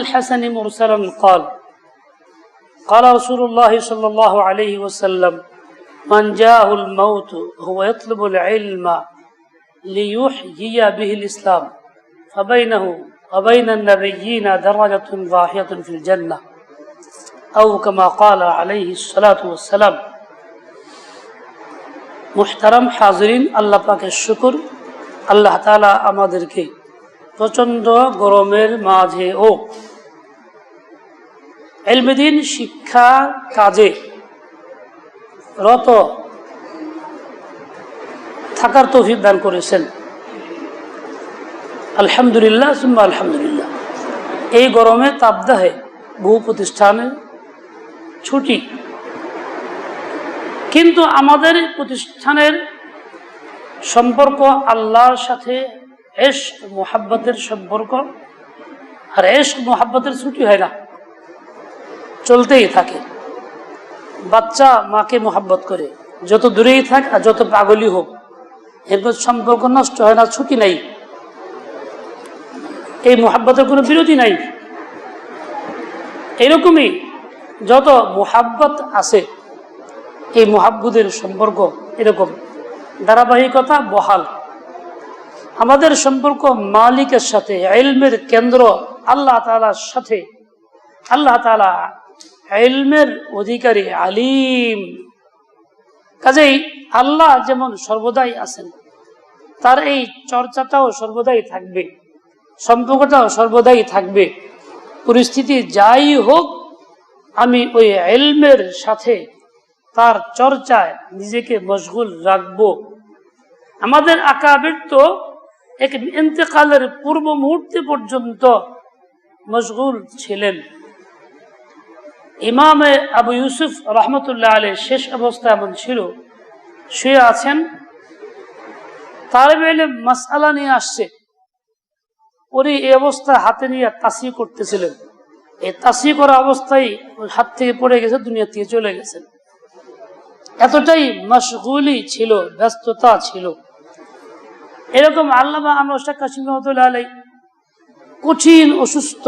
الحسن مرسلا قال قال رسول الله صلى الله عليه وسلم من جاءه الموت هو يطلب العلم ليحيي به الإسلام فبينه وبين النبيين درجة ضاحية في الجنة أو كما قال عليه الصلاة والسلام মুহতারাম হাজরিন আল্লাহ পাকের শুকুর আল্লাহ তালা আমাদেরকে প্রচণ্ড গরমের মাঝে ও এলমেদিন শিক্ষা কাজে রত থাকার তৌফিক দান করেছেন। আলহামদুলিল্লাহ, সুম্মা আলহামদুলিল্লাহ। এই গরমে তাপদাহে বহু প্রতিষ্ঠানে ছুটি। কিন্তু আমাদের প্রতিষ্ঠানের সম্পর্ক আল্লাহর সাথে এশ মোহাব্বতের সম্পর্ক। আর এশ মোহাব্বতের ছুটি হয় না। চলতেই থাকে। বাচ্চা মাকে মোহাব্বত করে। যত দূরেই থাক আর যত পাগলি হোক, এরপর সম্পর্ক নষ্ট হয় না, ছুটি নাই। এই মোহাব্বতের কোনো বিরতি নাই। এরকমই যত মোহাব্বত আছে, এই মোহাব্বুদের সম্পর্ক এরকম। ধারাবাহিকতা বহাল। আমাদের সম্পর্ক মালিকের সাথে এলমের কেন্দ্র আল্লাহ তালার সাথে। আল্লাহ তালা এলমের অধিকারী, আলিম। কাজেই আল্লাহ যেমন সর্বদাই আছেন, তার এই চর্চাটাও সর্বদাই থাকবে, সম্পর্কটাও সর্বদাই থাকবে। পরিস্থিতি যাই হোক, আমি ওই এলমের সাথে তার চর্চায় নিজেকে মশগুল রাখব। আমাদের আকাবের তো এক ইন্তেকালের পূর্ব মুহূর্তে পর্যন্ত মশগুল ছিলেন। ইমামে আবু ইউসুফ রহমতুল্লাহ আলী শেষ অবস্থা এমন ছিল। শুয়ে আছেন। তালেব এলে মাসালা নিয়ে আসছে। উনি এই অবস্থা হাতে নিয়ে তাসি করতেছিলেন। এই তাসি করা অবস্থায় হাত থেকে পড়ে গেছে, দুনিয়া থেকে চলে গেছেন এতটাই মশগুলি ছিল, ব্যস্ততা ছিল। এরকম আল্লামা আনোয়ার কাশিম রহমতুল্লাহ আলাই কঠিন, অসুস্থ।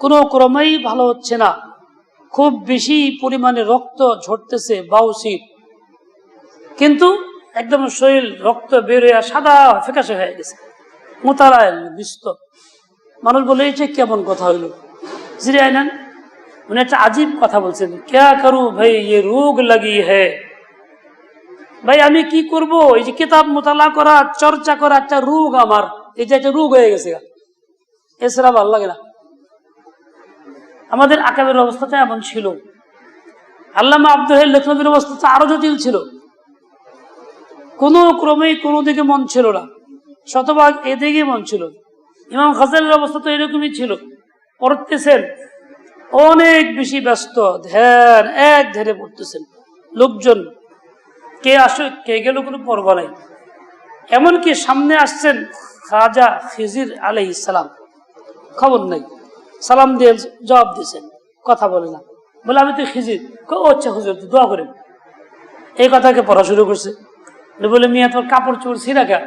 কোনো ক্রমেই ভালো হচ্ছে না। খুব বেশি পরিমাণে রক্ত ঝরতেছে বাউসির। কিন্তু একদম শরীর রক্ত বের হয়ে সাদা ফেকাশে হয়ে গেছে। মোতারায় বিস্ত। মানুষ বলে, এই কেমন কথা হইল? জিরে নেন। উনি একটা আজীব কথা বলছেন। ক্যা করু ভাই ইয়ে রোগ লাগি হে ভাই, আমি কি করব? এই যে কিতাব মোতালা করা, চর্চা করা একটা রোগ আমার। এই যে একটা রোগ হয়ে গেছে এছাড়া ভালো লাগে না। আমাদের আকাবের অবস্থাটা এমন ছিল। আল্লামা আব্দুল হাই লেখনবীর অবস্থা আরও জটিল ছিল। কোনো ক্রমেই কোনো দিকে মন ছিল না। শতভাগ এদিকে মন ছিল। ইমাম খাজালের অবস্থা তো এরকমই ছিল। পড়তেছেন, অনেক বেশি ব্যস্ত, ধ্যান, এক ধ্যানে পড়তেছেন। লোকজন, কে আসে কে গেল, কোনো পর্ব নাই। এমনকি সামনে আসছেন খাজা খিজির আলাই ইসালাম খবর নাই। সালাম দিয়ে জবাব দিয়েছেন। কথা বলে না। বলে, আমি তো খিজির। ও আচ্ছা হুজুর দোয়া করেন। এই কথাকে পড়া শুরু করছে। বলে মিয়া তোর কাপড় চোপড় ছিঁড়া কেন?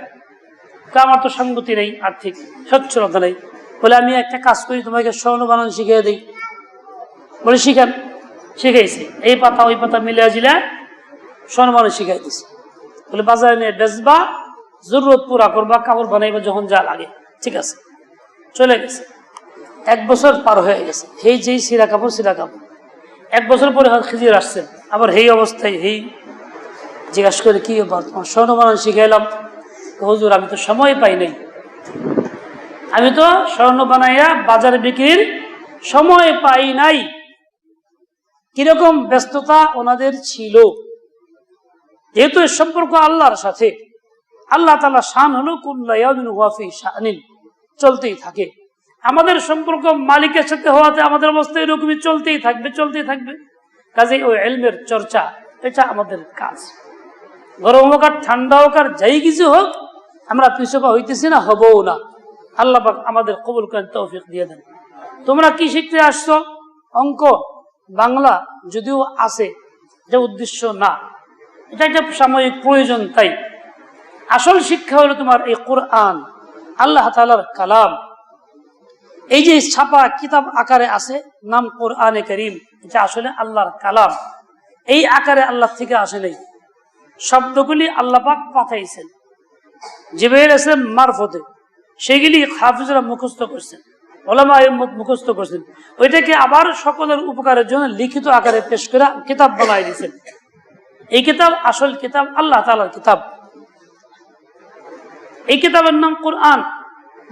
আমার তো সঙ্গতি নেই, আর্থিক সচ্ছলতা নেই। বলে, আমি একটা কাজ করি, তোমাকে স্বর্ণ বানান শিখিয়ে দিই। বলে, শিখান। শিখাইছে। এই পাতা, ওই পাতা মিলিয়ে জিলা স্বর্ণ বানান শিখাই দিছে। বলে, বাজারে নিয়ে বেচবা জরুরত পুরা করবা কাপড় বানাইবা যখন যা লাগে। ঠিক আছে। চলে গেছে। এক বছর পার হয়ে গেছে। হেই যেই সিরা কাপড় সিরা কাপড়। এক বছর পরে খিজির আসছেন আবার এই অবস্থায় হেই জিজ্ঞাসা করে, কি তোমার স্বর্ণ বানান শিখাইলাম হজুর, আমি তো সময় পাই নাই। আমি তো স্বর্ণ বানাইয়া বাজারে বিক্রির সময় পাই নাই। কীরকম ব্যস্ততা ওনাদের ছিল। যেহেতু এর সম্পর্ক আল্লাহর সাথে। আল্লাহ তালা শান হলো কুল্লাইন ওয়াফি শাহানিন চলতেই থাকে। আমাদের সম্পর্ক মালিকের সাথে হওয়াতে আমাদের অবস্থা এরকমই চলতেই থাকবে চলতেই থাকবে। কাজে ওই এলমের চর্চা, এটা আমাদের কাজ। গরম হোক আর ঠান্ডা হোক আর যাই কিছু হোক, আমরা পিছপা হইতেছি না, হবও না। আল্লাহ আমাদের কবুল করেন তৌফিক দিয়ে দেন। তোমরা কি শিখতে আসছো? অঙ্ক, বাংলা যদিও আছে, এটা উদ্দেশ্য না। এটা একটা সাময়িক প্রয়োজন তাই। আসল শিক্ষা হলো তোমার এই কোরআন, আল্লাহ তালার কালাম। এই যে ছাপা কিতাব আকারে আছে, নাম কোরআনে করিম, এটা আসলে আল্লাহর কালাম। এই আকারে আল্লাহ থেকে আসে নাই। শব্দগুলি আল্লাহ পাক পাঠাইছেন। জিবাইল ইসলাম মারফতে সেগুলি হাফিজরা মুখস্থ করছেন ওলামা মুখস্থ করছেন। ওইটাকে আবার সকলের উপকারের জন্য লিখিত আকারে পেশ করে কিতাব বানাই দিয়েছেন। এই কিতাব আসল কিতাব আল্লাহ তালার কিতাব। এই কিতাবের নাম কোরআন,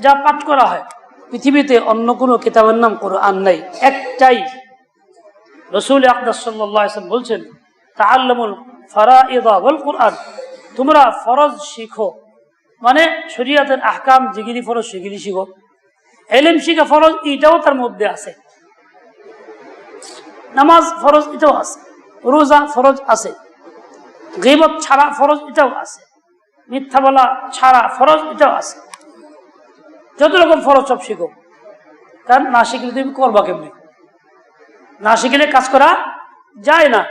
যা পাঠ করা হয়। পৃথিবীতে অন্য কোনো কিতাবের নাম কোরআন নাই, একটাই। রসুল আকদাস সাল্লাম বলছেন কোরআন। তোমরা ফরজ শিখো মানে শরিয়াতের আহকাম ফরজ শিখো। শিখা ফরজ, এটাও তার মধ্যে আছে। নামাজ ফরজ, এটাও আছে। রোজা ফরজ আছে। ছাড়া ফরজ, এটাও আছে। মিথ্যা বলা ছাড়া ফরজ, এটাও আছে। যত রকম ফরজ সব শিখো। কারণ না শিখলে তুমি করবা কেমনি? না শিখলে কাজ করা যায় না।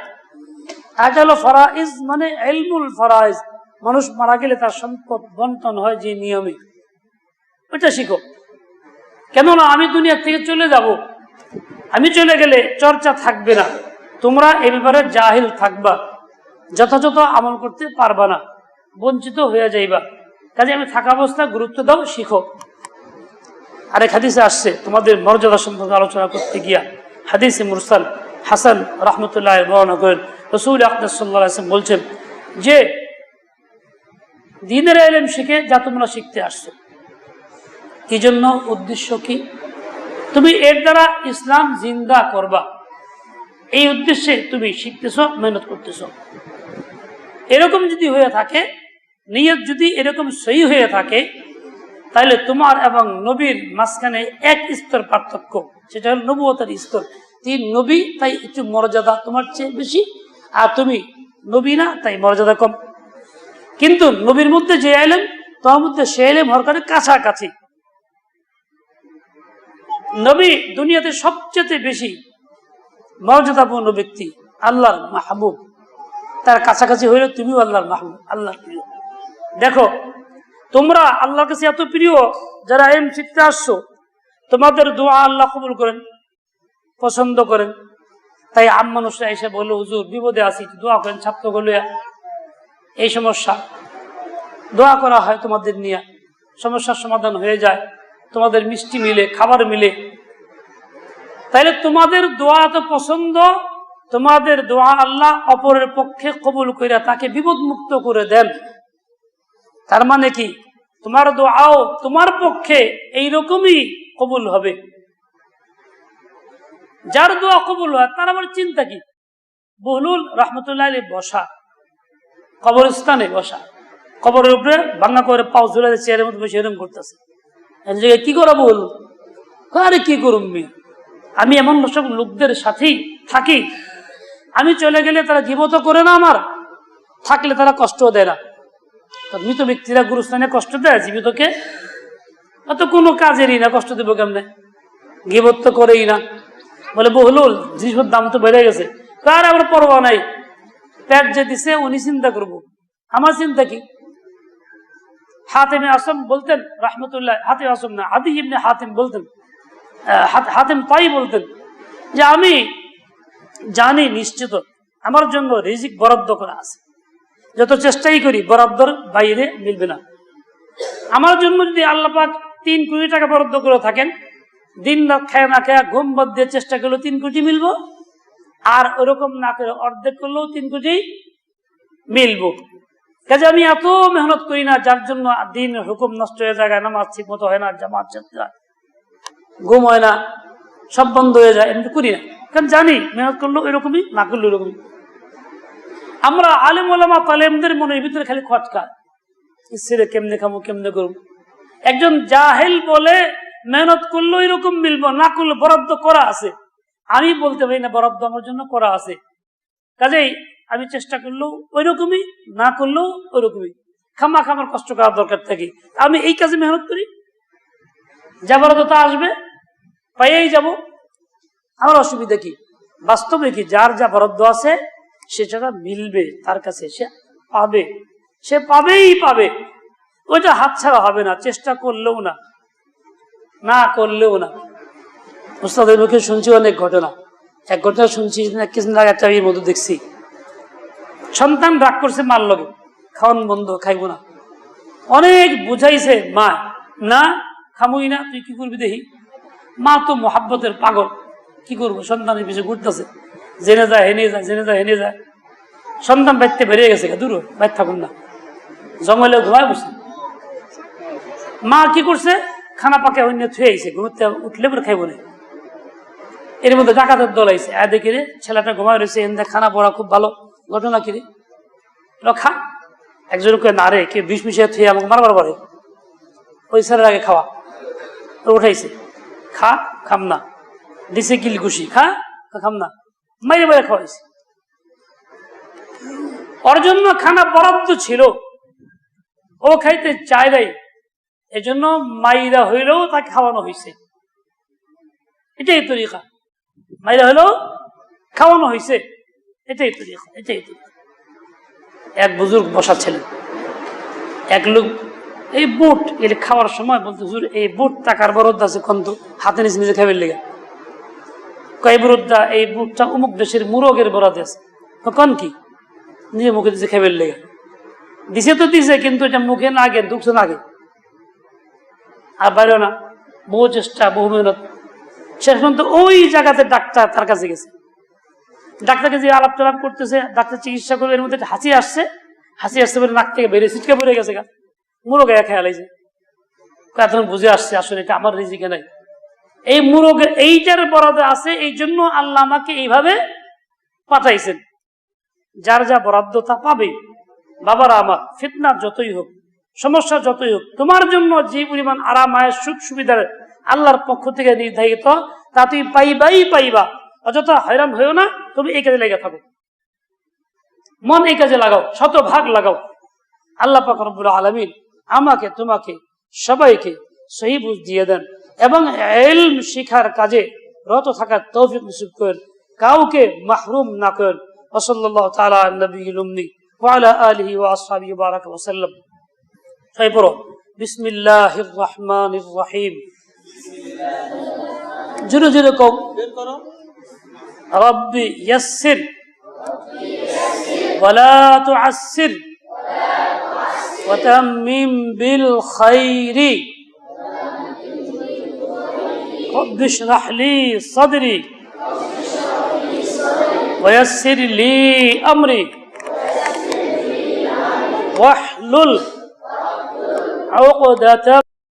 হলো ফরাইজ মানে এলমুল ফরাইজ। মানুষ মারা গেলে তার সম্পদ বন্টন হয় যে নিয়মে। ওইটা শিখো। কেননা আমি দুনিয়ার থেকে চলে যাব। আমি চলে গেলে চর্চা থাকবে না। তোমরা এ ব্যাপারে জাহিল থাকবা। যথাযথ আমল করতে পারবা না। বঞ্চিত হয়ে যাইবা। কাজে আমি থাকা অবস্থা গুরুত্ব দাও, শিখো। আরেক হাদিসে আসছে, তোমাদের মর্যাদা সম্পর্কে আলোচনা করতে গিয়া। হাদিসে মুরসাল হাসান রহমতুল্লাহ বর্ণনা করেন, রসুল আহমদ বলছেন যে, দিনের এলেম শিখে যা তোমরা শিখতে আসছো। কি জন্য উদ্দেশ্য কি? তুমি এর দ্বারা ইসলাম জিন্দা করবা। এই উদ্দেশ্যে তুমি শিখতেছ, মেহনত করতেছ। এরকম যদি হয়ে থাকে, নিয়ত যদি এরকম সহি হয়ে থাকে তাহলে তোমার এবং নবীর মাঝখানে এক স্তর পার্থক্য, সেটা হল নবুয়তার স্তর। তিন নবী, তাই একটু মর্যাদা তোমার চেয়ে বেশি, আর তুমি নবী না, তাই মর্যাদা কম। কিন্তু নবীর মধ্যে যে এলেম তোমার মধ্যে সে এলেম হরকারে কাছাকাছি। নবী দুনিয়াতে সবচেয়ে বেশি মর্যাদাপূর্ণ ব্যক্তি আল্লাহর মাহবুব। তার কাছাকাছি হইলে তুমিও আল্লাহর মাহবুব আল্লাহ দেখো তোমরা আল্লাহর কাছে এত প্রিয়, যারা এম শিখতে আসছো, তোমাদের দোয়া আল্লাহ কবুল করেন, পছন্দ করেন। তাই আম মানুষরা এসে বলল, হুজুর, বিপদে আছি দোয়া করেন, ছাত্র গলিয়া। এই সমস্যা, দোয়া করা হয় তোমাদের নিয়ে। সমস্যার সমাধান হয়ে যায়, তোমাদের মিষ্টি মিলে, খাবার মিলে। তাইলে তোমাদের দোয়া এত পছন্দ, তোমাদের দোয়া আল্লাহ অপরের পক্ষে কবুল করে তাকে বিপদ মুক্ত করে দেন। তার মানে কি? তোমার দোয়াও তোমার পক্ষে এইরকমই কবুল হবে। যার দোয়া কবুল হয়, তার আবার চিন্তা কি? বহলুল রহমতুল্লাহ বসা, কবরস্থানে বসা। কবরের উপরে ভাঙা করে পাও ঝুলে চেয়ারের মধ্যে বসে এরকম করতেছে। কি করা বল? আরে কি করুম আমি এমন সব লোকদের সাথেই থাকি। আমি চলে গেলে তারা জীবত করে না আমার, থাকলে তারা কষ্ট দেয় না। মৃত ব্যক্তিরা গুরুস্থানে কষ্ট দেয় জীবিতকে? অত কোনো কাজেরই না, কষ্ট দেবো কেমনে? গিবত তো করেই না। বলে, বহুলুল, জিনিসের দাম তো বেড়ে গেছে। তার আমার পরোয়া নাই। প্যাট যে দিছে, উনি চিন্তা করব। আমার চিন্তা কি? হাতিম আসম বলতেন, রহমতুল্লাহ হাতে আসম না আদি ইবনে হাতিম বলতেন হাতেম তাই বলতেন যে, আমি জানি নিশ্চিত আমার জন্য রিজিক বরাদ্দ করা আছে। যত চেষ্টাই করি, বরাদ্দর বাইরে মিলবে না। আমার জন্য যদি আল্লাপাক তিন কোটি টাকা বরাদ্দ করে থাকেন, দিন রাত খায় না খায়, ঘুম বাদ দিয়ে চেষ্টা করলেও তিন কোটি মিলবো, আর ওরকম না করে অর্ধেক করলেও তিন কোটি মিলবো। কাজে আমি এত মেহনত করি না, যার জন্য দিন হুকুম নষ্ট হয়ে যায়, নামাজ ঠিক মতো হয় না, জামাত ঘুম হয় না, সব বন্ধ হয়ে যায়, এমনি করি না। কারণ জানি, মেহনত করলেও এরকমই, না করলেও এরকমই। আমরা আলেম ওলামা তালেমদের মনের ভিতরে খালি খটকা। ইসরে কেমনে খামো, কেমনে করব একজন জাহেল বলে মেহনত করলেও এরকম মিলবো, না করলে বরাদ্দ করা আছে। আমি বলতে পারি না বরাদ্দ আমার জন্য করা আছে। কাজেই আমি চেষ্টা করলেও ওই রকমই না করলেও ওই রকমই খামা খামার কষ্ট করার দরকার থাকে। আমি এই কাজে মেহনত করি। যা বরাদ্দ তা আসবে, পাইয়েই যাব। আমার অসুবিধা কি? বাস্তবে কি? যার যা বরাদ্দ আছে সে সেটা মিলবে, তার কাছে সে পাবে। সে পাবেই পাবে। ওইটা হাতছাড়া হবে না, চেষ্টা করলেও না না করলেও না। উস্তাদের মুখে শুনছি অনেক ঘটনা। এক ঘটনা শুনছি কিছুদিন আগে একটা মধ্যে দেখছি। সন্তান রাগ করছে মার লগে। খাওয়ান বন্ধ, খাইব না। অনেক বুঝাইছে মা, না, খামুই না, তুই কি করবি দেখি? মা তো মোহাব্বতের পাগল। কি করব? সন্তানের পিছিয়ে ঘুরতেছে। জেনে যায়, হেনে যায়, জেনে যায়, হেনে যায়। সন্তান বাইতে বেরিয়ে গেছে দূর বাইর থাকুন না। জঙ্গলে ঘুমায় বসে। মা কি করছে? খানা পাকে অন্য থুয়ে আইছে, ঘুমতে উঠলে পরে খাইব না। এর মধ্যে ডাকাতের দল আইছে। আর দেখি রে, ছেলেটা ঘুমায় রয়েছে এনে খানা পড়া খুব ভালো। ঘটনা কি রে? খা। একজন কে না রে, কে বিষ মিশিয়ে থুয়ে আমাকে মারবার পারে। ওই স্যারের আগে খাওয়া। উঠাইছে। খা, খাম না। দিছে কিল খুশি খা, খাম না। মাইরে মাইরে খাওয়াইছে। ওর জন্য খানা বরাদ্দ ছিল। ও খাইতে চায় নাই। এজন্য মাইরা হইলেও তাকে খাওয়ানো হয়েছে এটাই তরিকা। মাইরা হইলেও খাওয়ানো হয়েছে এটাই তরিকা এটাই তরিকা। এক বুজুর্গ বসা ছিলেন এক লোক, এই বুট, এর খাওয়ার সময় বলতে হুজুর, এই বুট টাকার বরদ্দ আছে কন্ত হাতে নিচে নিজে খাবেন লেগে। কয় এই বুটটা অমুক দেশের মুরগের বরাদ আছে। কন কি? নিজে মুখে দিছে খাবেন লেগে। দিছে তো দিছে, কিন্তু এটা মুখে না আগে ঢুকছে না আগে আর বাইরেও না, বহু চেষ্টা, বহু মেহনত। শেষ পর্যন্ত ওই জায়গাতে ডাক্তার তার কাছে গেছে। ডাক্তারকে যে আলাপ টালাপ করতেছে, ডাক্তার চিকিৎসা করে এর মধ্যে হাসি আসছে। হাসি আসতে বলে নাক থেকে বেরিয়ে ছিটকে পড়ে গেছে গা। মুরগ এক খেয়াল হয়েছে এখন বুঝে আসছে আসলে এটা আমার রিজিকে নাই। এই মুরগের এইটার বরাদে আছে, এই জন্য আল্লাহ আমাকে এইভাবে পাঠাইছেন। যার যা বরাদ্দ তা পাবে। বাবারা আমার, ফিতনা যতই হোক, সমস্যা যতই হোক, তোমার জন্য যে পরিমাণ আরাম আয়ের সুখ, সুবিধার আল্লাহর পক্ষ থেকে নির্ধারিত তা তুমি পাইবাই পাইবা। অযথা হয়রান হয়েও না, তুমি এই কাজে লেগে থাকো। মন এই কাজে লাগাও শত ভাগ লাগাও। আল্লাহ পাক রব্বুল আলমিন আমাকে, তোমাকে সবাইকে সহি বুঝ দিয়ে দেন। এবং এলম শিখার কাজে রত থাকার তৌফিক নসিব করেন কাউকে মাহরুম না করেন ওসল্লাহ তালা নবী লুমনি ওয়ালা আলহি ওয়াসহাবি বারাক ওসাল্লাম সবাই পড়ো বিসমিল্লাহির রহমানির রহিম জোরে জোরে কও রব্বি ইয়াসসির ولا تعسر وتمم بالخير رب اشرح لي صدري. ويسر لي أمري. واحلل عقدة